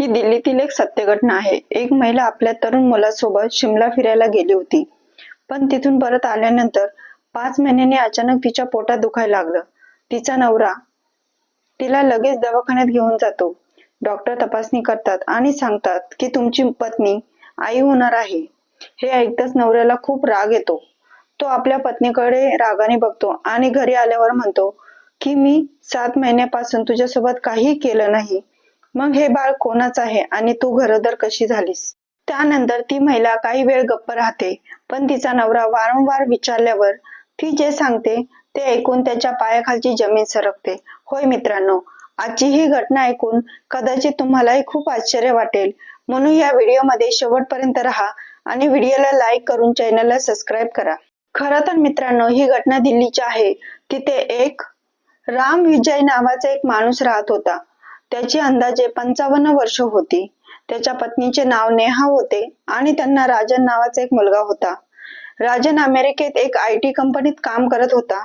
ही दिल्लीतील एक सत्य घटना आहे. एक महिला आपल्या तरुण मुलासोबत शिमला फिरायला गेली होती. पण तिथून परत आल्यानंतर पाच महिन्यांनी अचानक तिच्या पोटात दुखायला लागलं. तिचा नवरा तिला लगेच दवाखान्यात घेऊन जातो. डॉक्टर तपासणी करतात आणि सांगतात की तुमची पत्नी आई होणार आहे. हे ऐकताच नवऱ्याला खूप राग येतो. तो आपल्या पत्नीकडे रागाने बघतो आणि घरी आल्यावर म्हणतो की मी सात महिन्यापासून तुझ्यासोबत काही केलं नाही. मग हे बाळ कोणाच आहे आणि तू घरोदर कशी झालीस? त्यानंतर ती महिला काही वेळ गप्प राहते पण तिचा नवरा वारंवार विचारल्यावर ती जे सांगते ते ऐकून त्याच्या पायाखालची जमीन सरकते. होय मित्रांनो आजची ही घटना ऐकून कदाचित तुम्हालाही खूप आश्चर्य वाटेल. म्हणून या व्हिडिओमध्ये शेवटपर्यंत राहा आणि व्हिडिओला लाईक करून चॅनलला सबस्क्राईब करा. खरं तर मित्रांनो ही घटना दिल्लीची आहे. तिथे एक राम विजय नावाचा एक माणूस राहत होता. त्याची अंदाजे पंचावन्न वर्ष होती. त्याच्या पत्नीचे नाव नेहा होते आणि त्यांना राजन नावाचा एक मुलगा होता. राजन अमेरिकेत एक आय टी कंपनीत काम करत होता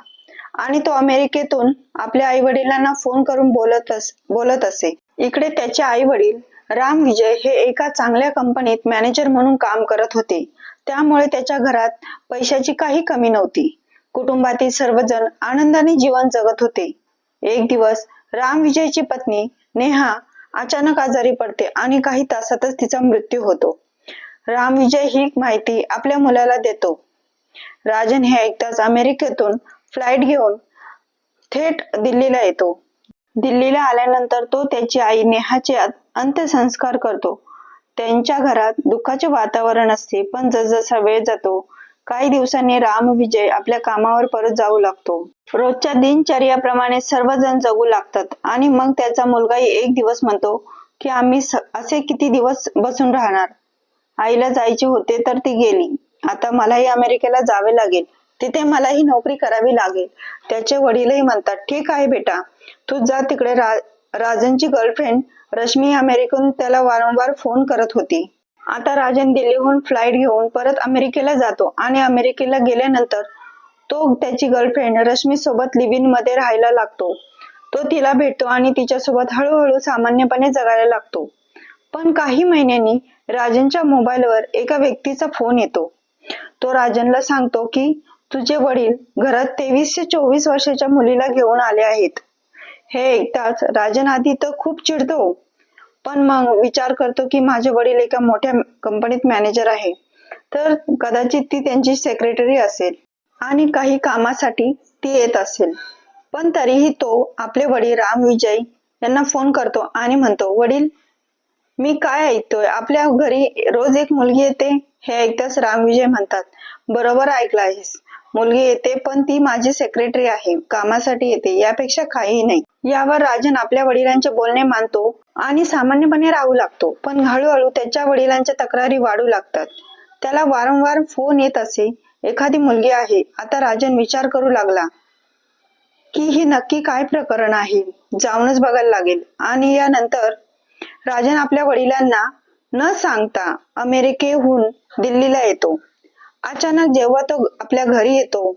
आणि तो अमेरिकेतून आपल्या आई वडिलांना फोन करून बोलत अस बोलत असे. इकडे त्याचे आई वडील राम विजय हे एका चांगल्या कंपनीत मॅनेजर म्हणून काम करत होते. त्यामुळे त्याच्या घरात पैशाची काही कमी नव्हती. कुटुंबातील सर्वजण आनंदाने जीवन जगत होते. एक दिवस राम विजयची पत्नी नेहा अचानक आजारी पडते आणि काही तासातच तिचा मृत्यू होतो. राम विजय ही माहिती आपल्या मुलाला देतो. राजन हे ऐकताच अमेरिकेतून फ्लाईट घेऊन थेट दिल्लीला येतो. दिल्लीला आल्यानंतर तो त्याची आई नेहाचे अंत्यसंस्कार करतो. त्यांच्या घरात दुःखाचे वातावरण असते पण जसजसा वेळ जातो काही दिवसांनी राम विजय आपल्या कामावर परत जाऊ लागतो. रोजच्या दिनचर्याप्रमाणे सर्वजण जगू लागतात आणि मग त्याचा मुलगाही एक दिवस म्हणतो की आम्ही असे किती दिवस बसून राहणार? आईला जायचे होते तर ती गेली. आता मलाही अमेरिकेला जावे लागेल. तिथे मलाही नोकरी करावी लागेल. त्याचे वडीलही म्हणतात ठीक आहे बेटा. तू जा तिकडे रा राजनची गर्लफ्रेंड रश्मी अमेरिकेहून त्याला वारंवार फोन करत होती. आता राजन दिल्लीहून फ्लाइट घेऊन परत अमेरिकेला जातो आणि अमेरिकेला गेल्यानंतर तो त्याची गर्लफ्रेंड रश्मी सोबत लिव्हिनमध्ये राहायला लागतो. तो तिला भेटतो आणि तिच्यासोबत हळूहळू सामान्यपणे जगायला लागतो. पण काही महिन्यांनी राजनच्या मोबाईलवर एका व्यक्तीचा फोन येतो. तो राजनला सांगतो की तुझे वडील घरात तेवीस ते चोवीस वर्षाच्या मुलीला घेऊन आले आहेत. हे ऐकताच राजन आधी तर खूप चिडतो. पण मग विचार करतो की माझे वडील एका मोठ्या कंपनीत मॅनेजर आहे. तर कदाचित ती त्यांची सेक्रेटरी असेल आणि काही कामासाठी ती येत असेल. पण तरीही तो आपले वडील राम विजय यांना फोन करतो आणि म्हणतो वडील मी काय ऐकतोय? आपल्या घरी रोज एक मुलगी येते. हे ऐकताच राम विजय म्हणतात बरोबर ऐकलं आहेस मुलगी येते पण ती माझी सेक्रेटरी आहे. कामासाठी येते. यापेक्षा काही नाही. यावर राजन आपल्या वडिलांचे बोलणे मानतो आणि सामान्यपणे राहू लागतो. पण हळूहळू त्याच्या वडिलांच्या तक्रारी वाढू लागतात. त्याला वारंवार फोन येत असे. एखादी मुलगी आहे. आता राजन विचार करू लागला की हे नक्की काय प्रकरण आहे? जाऊनच बघायला लागेल. आणि यानंतर राजन आपल्या वडिलांना न सांगता अमेरिकेहून दिल्लीला येतो. अचानक जेव्हा तो आपल्या घरी येतो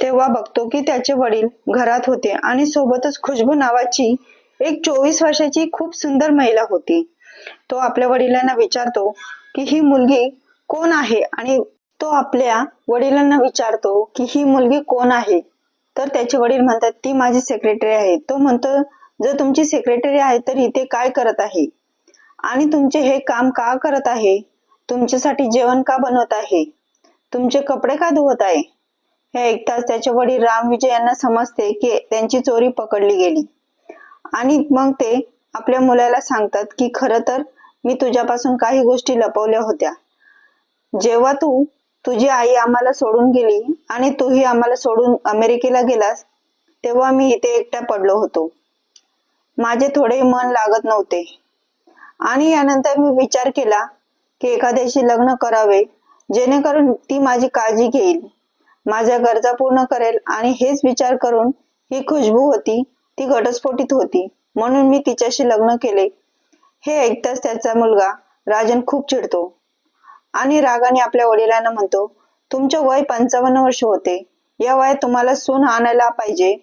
तेव्हा बघतो की त्याचे वडील घरात होते आणि सोबतच खुशबू नावाची एक चोवीस वर्षाची खूप सुंदर महिला होती. तो आपल्या वडिलांना विचारतो की ही मुलगी कोण आहे? आणि तो आपल्या वडिलांना विचारतो की ही मुलगी कोण आहे? तर त्याचे वडील म्हणतात ती माझी सेक्रेटरी आहे. तो म्हणतो जर तुमची सेक्रेटरी आहे तर इथे काय करत आहे? आणि तुमचे हे काम का करत आहे? तुमच्यासाठी जेवण का बनवत आहे? तुमचे कपडे का धुवत आहे? हे ऐकताच त्याचे वडील राम विजय यांना समजते की त्यांची चोरी पकडली गेली. आणि मग ते आपल्या मुलाला सांगतात की खरं तर मी तुझ्यापासून काही गोष्टी लपवल्या होत्या. जेव्हा तू तुझी आई आम्हाला सोडून गेली आणि तूही आम्हाला सोडून अमेरिकेला गेलास तेव्हा मी इथे एकट्या पडलो होतो. माझे थोडे मन लागत नव्हते. आणि यानंतर मी विचार केला की एखाद्याशी लग्न करावे जेणेकरून ती माझी काळजी घेईल. माझ्या गरजा पूर्ण करेल आणि हेच विचार करून ही खुशबू होती ती घटस्फोटित होती. म्हणून मी तिच्याशी लग्न केले. हे ऐकताच त्याचा मुलगा राजन खूप चिडतो. आणि रागाने आपल्या वडिलांना म्हणतो तुमचे वय पंचावन्न वर्ष होते. या वयात तुम्हाला सून आणायला पाहिजे.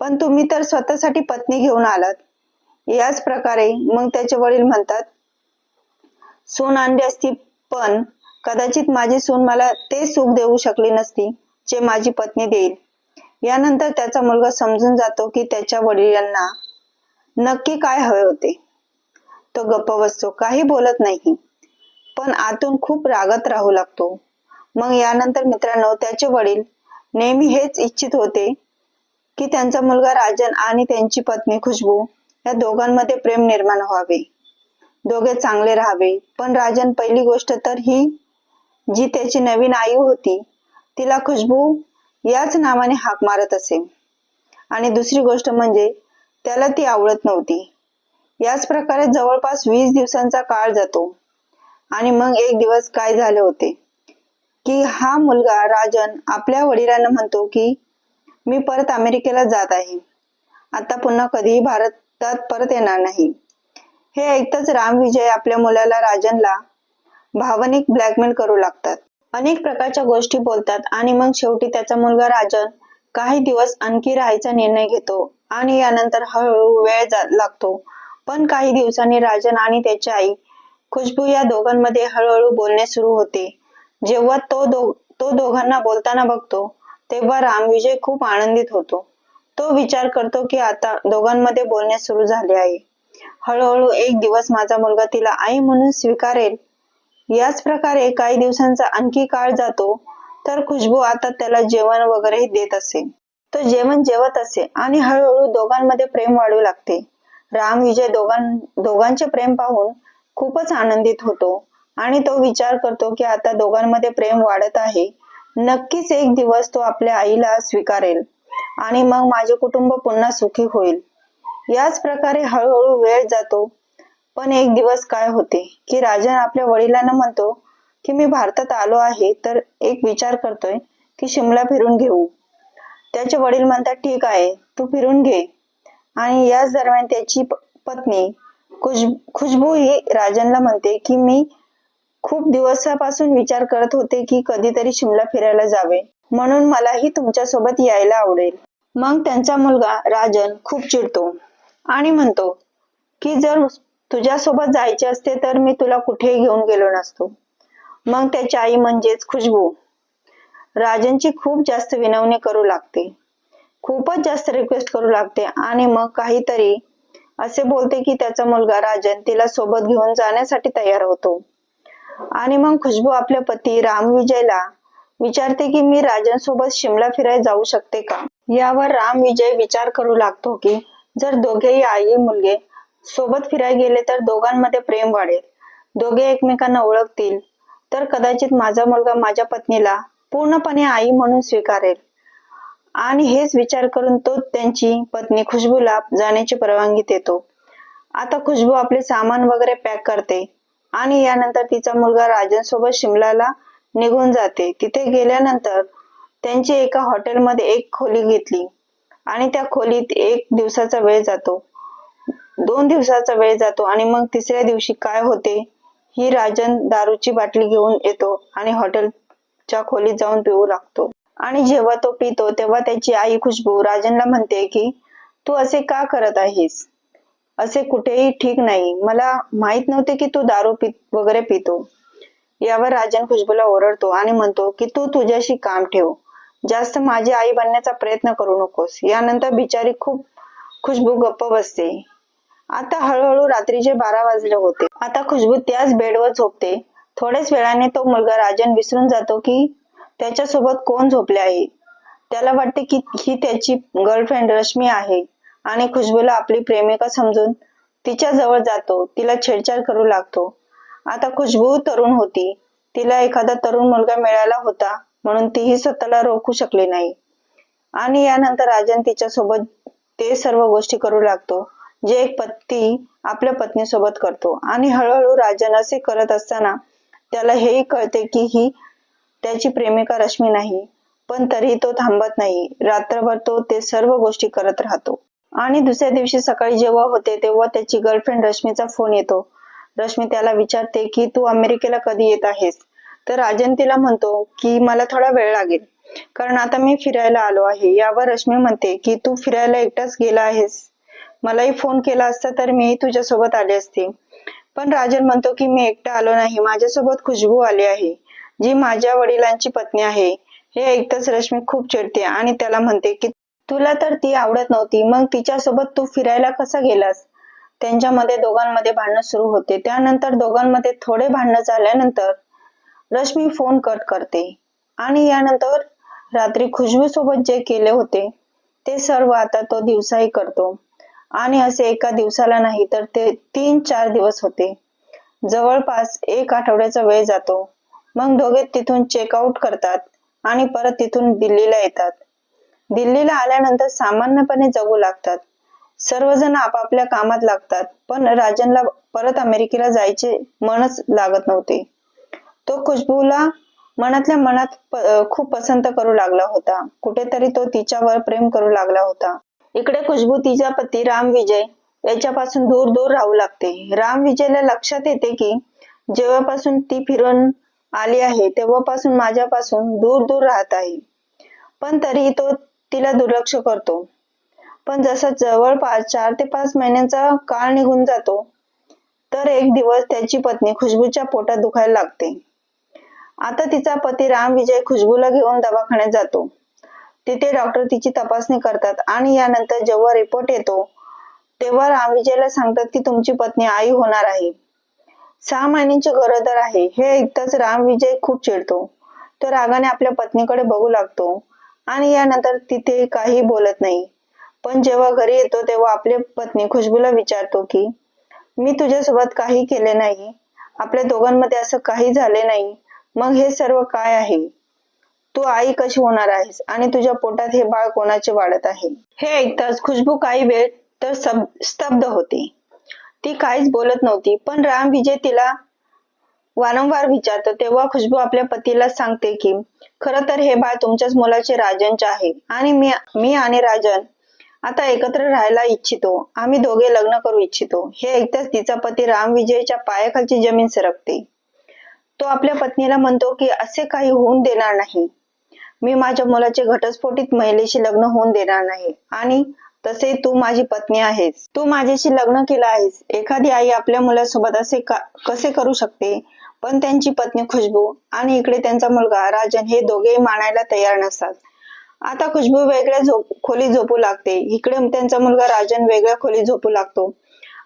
पण तुम्ही तर स्वतःसाठी पत्नी घेऊन आलात. याच प्रकारे मग त्याचे वडील म्हणतात सून आणली असती पण कदाचित माझी सून मला ते सुख देऊ शकली नसती जे माझी पत्नी देईल. यानंतर त्याचा मुलगा समजून जातो की त्याच्या वडिलांना नक्की काय हवे होते. तो गप्प बसतो काही बोलत नाही. पण आतून खूप रागत राहू लागतो. मग यानंतर मित्रांनो त्याचे वडील नेहमी हेच इच्छित होते की त्यांचा मुलगा राजन आणि त्यांची पत्नी खुशबू या दोघांमध्ये प्रेम निर्माण व्हावे. दोघे चांगले राहावे. पण राजन पहिली गोष्ट तर ही जी त्याची नवीन आई होती तिला खुशबू याच नावाने हाक मारत असे. आणि दुसरी गोष्ट म्हणजे त्याला ती आवडत नव्हती. याच प्रकारे जवळपास वीस दिवसांचा काळ जातो. आणि मग एक दिवस काय झाले होते? की हा मुलगा राजन आपल्या वडिलांना म्हणतो की मी परत अमेरिकेला जात आहे. आता पुन्हा कधीही भारतात परत येणार नाही. हे ऐकताच राम विजय आपल्या मुलाला राजनला भावनिक ब्लॅकमेल करू लागतात. अनेक प्रकारच्या गोष्टी बोलतात आणि मग शेवटी त्याचा मुलगा राजन काही दिवस आणखी राहायचा निर्णय घेतो आणि यानंतर हळूहळू वेळ जा- लागतो. पण काही दिवसांनी राजन आणि त्याची आई खुशबू या दोघांमध्ये हळूहळू बोलणे सुरू होते. जेव्हा तो दो तो दोघांना बोलताना बघतो तेव्हा रामविजय खूप आनंदित होतो. तो विचार करतो की आता दोघांमध्ये बोलणे सुरू झाले आहे. हळूहळू एक दिवस माझा मुलगा तिला आई म्हणून स्वीकारेल याच प्रकारे काही दिवसांचा आणखी काळ जातो तर खुशबू आता त्याला जेवण वगैरे देत असे. तो जेवण जेवत असे आणि हळूहळू दोघांमध्ये प्रेम वाढू लागते. राम विजय दोघां दोघांचे प्रेम पाहून खूपच आनंदित होतो आणि तो विचार करतो की आता दोघांमध्ये प्रेम वाढत आहे. नक्कीच एक दिवस तो आपल्या आईला स्वीकारेल आणि मग माझे कुटुंब पुन्हा सुखी होईल. याच प्रकारे हळूहळू वेळ जातो पण एक दिवस काय होते की राजन आपल्या वडिलांना म्हणतो की मी भारतात आलो आहे तर एक विचार करतोय की शिमला फिरून घेऊ. त्याचे वडील म्हणतात ठीक आहे तू फिरून घे. आणि याच दरम्यान त्याची पत्नी खुश खुशबू ही राजनला म्हणते की मी खूप दिवसापासून विचार करत होते की कधीतरी शिमला फिरायला जावे. म्हणून मलाही तुमच्यासोबत यायला आवडेल. मग त्यांचा मुलगा राजन खूप चिडतो आणि म्हणतो की जर तुझ्यासोबत जायचे असते तर मी तुला कुठेही घेऊन गेलो नसतो. मग त्याची आई म्हणजेच खुशबू. राजनची खूप जास्त विनवणी करू लागते. खूपच जास्त रिक्वेस्ट करू लागते आणि मग काहीतरी असे बोलते की त्याचा मुलगा राजन तिला सोबत घेऊन जाण्यासाठी तयार होतो. आणि मग खुशबू आपल्या पती राम विजयला विचारते की मी राजन सोबत शिमला फिरायला जाऊ शकते का? यावर राम विजय विचार करू लागतो की जर दोघेही आई मुलगे सोबत फिरायला गेले तर दोघांमध्ये प्रेम वाढेल. दोघे एकमेकांना ओळखतील. तर कदाचित माझा मुलगा माझ्या पत्नीला पूर्णपणे आई म्हणून स्वीकारेल. आणि हेच विचार करून तो त्यांची पत्नी खुशबूला जाण्याची परवानगी देतो. आता खुशबू आपले सामान वगैरे पॅक करते आणि यानंतर तिचा मुलगा राजन सोबत शिमलाला निघून जाते. तिथे गेल्यानंतर त्यांची एका हॉटेलमध्ये एक खोली घेतली आणि त्या खोलीत एक दिवसाचा वेळ जातो. दोन दिवसाचा वेळ जातो आणि मग तिसऱ्या दिवशी काय होते ही राजन दारूची बाटली घेऊन येतो आणि हॉटेलच्या खोलीत जाऊन पिऊ लागतो. आणि जेव्हा तो पितो तेव्हा त्याची आई खुशबू राजनला म्हणते की तू असे का करत आहेस? असे कुठेही ठीक नाही. मला माहीत नव्हते की तू दारू पी वगैरे पितो. यावर राजन खुशबूला ओरडतो आणि म्हणतो की तू तुझ्याशी काम ठेव. जास्त माझी आई बनण्याचा प्रयत्न करू नकोस. यानंतर बिचारी खूप खुशबू गप्प बसते. आता हळूहळू रात्रीचे बारा वाजले होते. आता खुशबू त्याच बेडवर झोपते. थोड्याच वेळाने तो मुलगा राजन विसरून जातो की त्याच्यासोबत कोण झोपले आहे? त्याला वाटते की ही त्याची गर्लफ्रेंड रश्मी आहे आणि खुशबूला आपली प्रेमिका समजून तिच्या जवळ जातो. तिला छेडछाड करू लागतो. आता खुशबू तरुण होती. तिला एखादा तरुण मुलगा मिळाला होता म्हणून तीही स्वतःला रोखू शकली नाही. आणि यानंतर राजन तिच्यासोबत ते सर्व गोष्टी करू लागतो. जे एक पती आपल्या पत्नीसोबत करतो. आणि हळूहळू राजन असे करत असताना त्याला हेही कळते की ही त्याची प्रेमिका रश्मी नाही. पण तरीही तो थांबत नाही. रात्रभर तो ते सर्व गोष्टी करत राहतो. आणि दुसऱ्या दिवशी सकाळी जेव्हा होते तेव्हा त्याची गर्लफ्रेंड रश्मीचा फोन येतो. रश्मी त्याला विचारते की तू अमेरिकेला कधी येत आहेस? तर राजन तिला म्हणतो की मला थोडा वेळ लागेल. कारण आता मी फिरायला आलो आहे. यावर रश्मी म्हणते की तू फिरायला एकटाच गेला आहेस. मलाही फोन केला असता तर मीही तुझ्यासोबत आले असते. पण राजन म्हणतो की मी एकटा आलो नाही. माझ्यासोबत खुशबू आली आहे. जी माझ्या वडिलांची पत्नी आहे. हे ऐकताच रश्मी खूप चिडते आणि त्याला म्हणते की तुला तर ती आवडत नव्हती. मग तिच्यासोबत तू फिरायला कसा गेलास? त्यांच्यामध्ये दोघांमध्ये भांडणं सुरू होते. त्यानंतर दोघांमध्ये थोडे भांडणं झाल्यानंतर रश्मी फोन कट करते. आणि यानंतर रात्री खुशबू सोबत जे केले होते ते सर्व आता तो दिवसाही करतो. आणि असे एका दिवसाला नाही तर ते तीन चार दिवस होते. जवळपास एक आठवड्याचा वेळ जातो. मग दोघे तिथून चेकआउट करतात आणि परत तिथून दिल्लीला येतात. दिल्लीला आल्यानंतर सामान्यपणे जगू लागतात. सर्वजण आपापल्या कामात लागतात पण राजनला परत अमेरिकेला जायचे मनच लागत नव्हते. तो खुशबूला मनातल्या मनात खूप पसंत करू लागला होता. कुठेतरी तो तिच्यावर प्रेम करू लागला होता. इकडे खुशबू तिचा पती राम विजय याच्यापासून दूर दूर राहू लागते. राम विजयला लक्षात येते की जेव्हापासून ती फिरून आली आहे तेव्हापासून माझ्यापासून दूर दूर राहत आहे. पण तरीही तो तिला दुर्लक्ष करतो. पण जसा जवळपास चार ते पाच महिन्यांचा काळ निघून जातो तर एक दिवस त्याची पत्नी खुशबूच्या पोटात दुखायला लागते. आता तिचा पती राम विजय खुशबूला घेऊन दवाखान्यात जातो. तिथे डॉक्टर तिची तपासणी करतात आणि यानंतर जेव्हा रिपोर्ट येतो तेव्हा रामविजयला सांगतात की तुमची पत्नी आई होणार आहे. सहा महिन्यांची गरोदर आहे. हे ऐकताच रामविजय खूप चिडतो. तो रागाने आपल्या पत्नीकडे बघू लागतो आणि यानंतर तिथे काही बोलत नाही. पण जेव्हा घरी येतो तेव्हा आपली पत्नी खुशबूला विचारतो की मी तुझ्यासोबत काही केले नाही. आपल्या दोघांमध्ये असं काही झाले नाही. मग हे सर्व काय आहे? तू आई कशी होणार आहेस? आणि तुझ्या पोटात हे बाळ कोणाचे वाढत आहे? हे ऐकताच खुशबू काही वेळ तर स्तब्ध होती. ती काहीच बोलत नव्हती पण राम विजय तिला वारंवार विचारतो तेव्हा खुशबू आपल्या पतीला सांगते की खर तर हे बाळ तुमच्याच मुलाचे राजनचे आहे. आणि मी मी आणि राजन आता एकत्र राहायला इच्छितो. आम्ही दोघे लग्न करू इच्छितो. हे ऐकताच तिचा पती राम विजयच्या पायाखालची जमीन सरकते. तो आपल्या पत्नीला म्हणतो की असे काही होऊन देणार नाही. मी माझ्या मुलाचे घटस्फोटित महिलेशी लग्न होऊन देणार नाही. आणि तसे तू माझी पत्नी आहेस. तू माझ्याशी लग्न केलं आहेस. एखादी आई आपल्या मुलासोबत असे कसे करू शकते? पण त्यांची पत्नी खुशबू आणि इकडे त्यांचा मुलगा राजन हे दोघेही मानायला तयार नसतात. आता खुशबू वेगळ्या झोप खोली झोपू लागते. इकडे त्यांचा मुलगा राजन वेगळ्या खोली झोपू लागतो.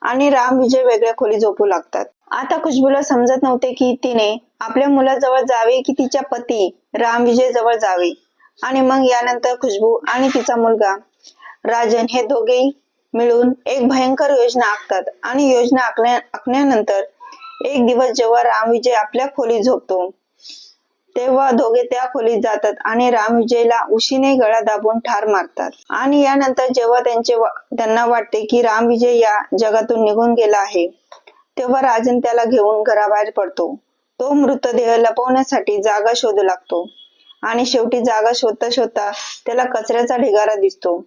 आणि राम विजय वेगळ्या खोली झोपू लागतात. आता खुशबूला समजत नव्हते की तिने आपल्या मुलाजवळ जावे की तिच्या पती राम विजय जवळ जावे? आणि मग यानंतर खुशबू आणि तिचा मुलगा राजन हे दोघेही मिळून एक भयंकर योजना आखतात. आणि योजना आखल्या आखल्यानंतर एक दिवस जेव्हा राम विजय आपल्या खोलीत झोपतो तेव्हा दोघे त्या खोलीत जातात आणि राम विजयला उशीने गळा दाबून ठार मारतात. आणि यानंतर जेव्हा त्यांचे त्यांना वाटते की राम विजय या जगातून निघून गेला आहे तेव्हा राजन त्याला घेऊन घराबाहेर पडतो. तो मृतदेह लपवण्यासाठी जागा शोधू लागतो. आणि शेवटी जागा शोधता शोधता त्याला कचऱ्याचा ढिगारा दिसतो.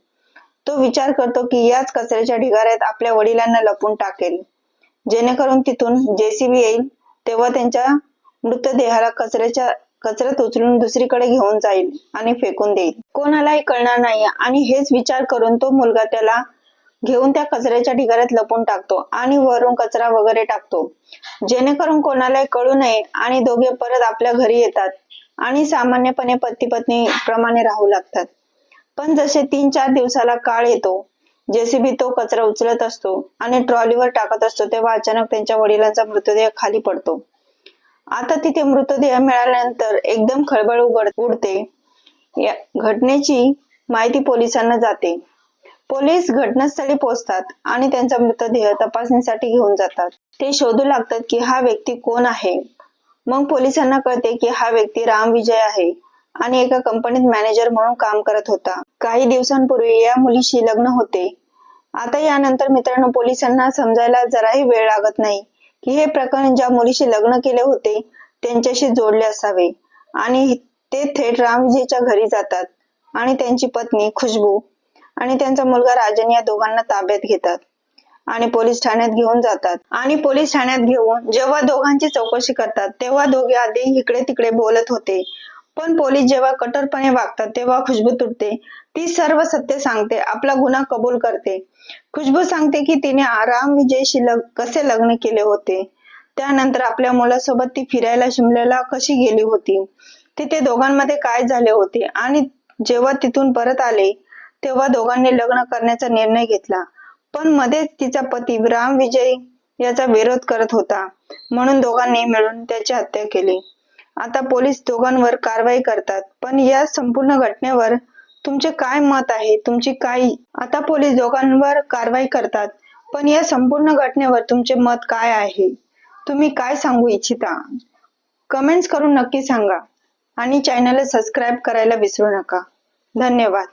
तो विचार करतो की याच कचऱ्याच्या ढिगाऱ्यात आपल्या वडिलांना लपून टाकेल. जेणेकरून तिथून जेसीबी येईल तेव्हा त्यांच्या मृतदेहाला कचऱ्याच्या कचऱ्यात उचलून दुसरीकडे घेऊन जाईल आणि फेकून देईल. कोणालाही कळणार नाही आणि हेच विचार करून तो मुलगा त्याला घेऊन त्या कचऱ्याच्या ढिगाऱ्यात लपून टाकतो आणि वरून कचरा वगैरे टाकतो. जेणेकरून कोणालाही कळू नये आणि दोघे परत आपल्या घरी येतात आणि सामान्यपणे पती पत्नी प्रमाणे राहू लागतात. पण जसे तीन चार दिवसाला काळ येतो जेसीबी तो कचरा उचलत असतो आणि ट्रॉलीवर टाकत असतो तेव्हा अचानक त्यांच्या वडिलांचा मृतदेह खाली पडतो. आता तिथे मृतदेह मिळाल्यानंतर एकदम खळबळ उघड उडते. या घटनेची माहिती पोलिसांना जाते. पोलीस घटनास्थळी पोहोचतात आणि त्यांचा मृतदेह तपासणीसाठी घेऊन जातात. ते शोधू लागतात की हा व्यक्ती कोण आहे? मग पोलिसांना कळते की हा व्यक्ती राम विजय आहे आणि एका कंपनीत मॅनेजर म्हणून काम करत होता. काही दिवसांपूर्वी या मुलीशी लग्न होते. आता यानंतर मित्रांनो पोलिसांना समजायला जराही वेळ लागत नाही की हे प्रकरण ज्या मुलीशी लग्न केले होते त्यांच्याशी जोडले असावे आणि ते थेट राम विजयच्या घरी जातात आणि त्यांची पत्नी खुशबू आणि त्यांचा मुलगा राजन या दोघांना ताब्यात घेतात. आणि पोलीस ठाण्यात घेऊन जातात. आणि पोलीस ठाण्यात घेऊन जेव्हा दोघांची चौकशी करतात तेव्हा दोघे आधी इकडे तिकडे बोलत होते. पण पोलीस जेव्हा कठोरपणे वागतात तेव्हा खुशबू तुटते. ती सर्व सत्य सांगते आपला गुन्हा कबूल करते. खुशबू सांगते की तिने आराम विजयशी लग कसे लग्न केले होते. त्यानंतर आपल्या मुलासोबत ती फिरायला शिमल्याला कशी गेली होती. तिथे दोघांमध्ये काय झाले होते आणि जेव्हा तिथून परत आले तेव्हा दोघांनी लग्न करण्याचा निर्णय घेतला. पण मध्येच तिचा पती राम विजय याचा विरोध करत होता. म्हणून दोघांनी मिळून त्याची हत्या केली. आता पोलीस दोघांवर कारवाई करतात. पण या संपूर्ण घटनेवर तुमचे काय मत आहे? तुमची काय आता पोलीस दोघांवर कारवाई करतात. पण या संपूर्ण घटनेवर तुमचे मत काय आहे? तुम्ही काय सांगू इच्छिता? कमेंट्स करून नक्की सांगा. आणि चॅनलला सबस्क्राईब करायला विसरू नका. धन्यवाद.